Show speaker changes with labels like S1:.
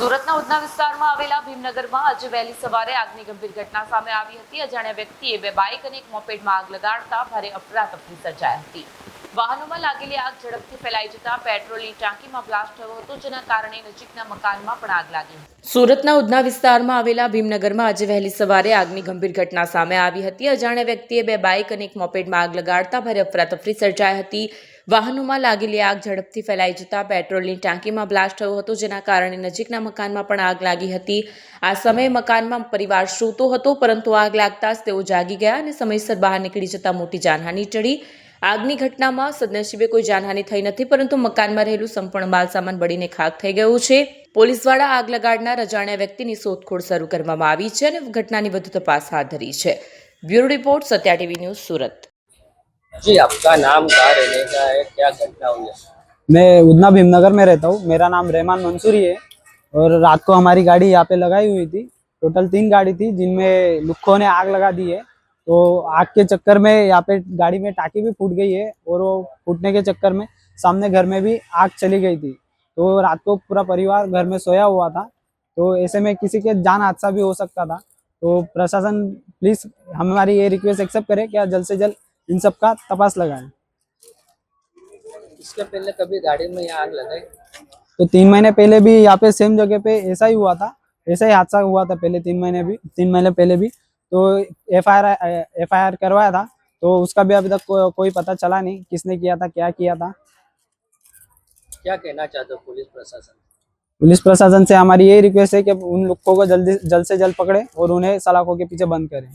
S1: સુરતના ઉધના વિસ્તારમાં આવેલા ભીમનગરમાં આજે વહેલી સવારે આગની ગંભીર ઘટના સામે આવી હતી. અજાણ્યા વ્યક્તિએ બે બાઇક અને એક મોપેડમાં આગ લગાડતા ભારે અફરાતફરી સર્જાઈ હતી. વાહનોમાં લાગેલી આગ ઝડપથી ફેલાઈ જતા પેટ્રોલની ટાંકીમાં બ્લાસ્ટ થયો હતો, જેના કારણે નજીકના મકાનમાં પણ આગ લાગી સુરતના ઉધના વિસ્તારમાં આવેલા ભીમનગરમાં આજે વહેલી સવારે આગની ગંભીર ઘટના સામે આવી હતી. અજાણ્યા વ્યક્તિએ બે બાઇક અને એક મોપેડમાં આગ લગાડતા ભારે અફરાતફરી સર્જાઈ હતી. વાહનોમાં લાગેલી આગ ઝડપથી ફેલાઈ જતા પેટ્રોલની ટાંકીમાં બ્લાસ્ટ થયો હતો, જેના કારણે નજીકના મકાનમાં પણ આગ લાગી હતી. આ સમયે મકાનમાં પરિવાર સૂતો હતો, પરંતુ આગ લાગતા જ તેઓ જાગી ગયા અને સમયસર બહાર નીકળી જતા મોટી જાનહાની ટળી. આગની ઘટનામાં સદનસીબે કોઈ જાનહાની થઈ નથી પરંતુ મકાનમાં રહેલું સંપૂર્ણ માલ સામાન બળીને ખાક થઈ ગયું છે પોલીસ દ્વારા આગ લગાડનાર અજાણ્યા વ્યક્તિની શોધખોળ શરૂ કરવામાં આવી છે અને ઘટનાની વધુ તપાસ હાથ ધરી છે bureau report Satya TV news Surat
S2: जी आपका नाम कहाँ रहने का है क्या घटना हुई है
S3: मैं उधना भीमनगर में रहता हूँ मेरा नाम रहमान मंसूरी है और रात को हमारी गाड़ी यहाँ पे लगाई हुई थी टोटल तीन गाड़ी थी जिनमें लुक्खों ने आग लगा दी है तो आग के चक्कर में यहाँ पे गाड़ी में टाकी भी फूट गई है और वो फूटने के चक्कर में सामने घर में भी आग चली गई थी। तो रात को पूरा परिवार घर में सोया हुआ था। तो ऐसे में किसी के जान हादसा भी हो सकता था। तो प्रशासन प्लीज़ हमारी ये रिक्वेस्ट एक्सेप्ट करे कि जल्द से जल्द इन सब का तपास लगाए।
S2: इसके पहले कभी गाड़ी में आग लगाई?
S3: तो तीन महीने पहले भी यहाँ पे सेम जगह पे ऐसा ही हुआ था। ऐसा ही हादसा हुआ था पहले तीन महीने भी तीन महीने पहले भी। तो F I F I R करवाया था तो उसका भी अभी तक को, कोई पता चला नहीं किसने किया था क्या किया था।
S2: क्या कहना चाहते हो पुलिस प्रशासन?
S3: पुलिस प्रशासन से हमारी यही रिक्वेस्ट है कि उन लोगों को जल्दी जल्द से जल्द पकड़े और उन्हें सलाखों के पीछे बंद करें।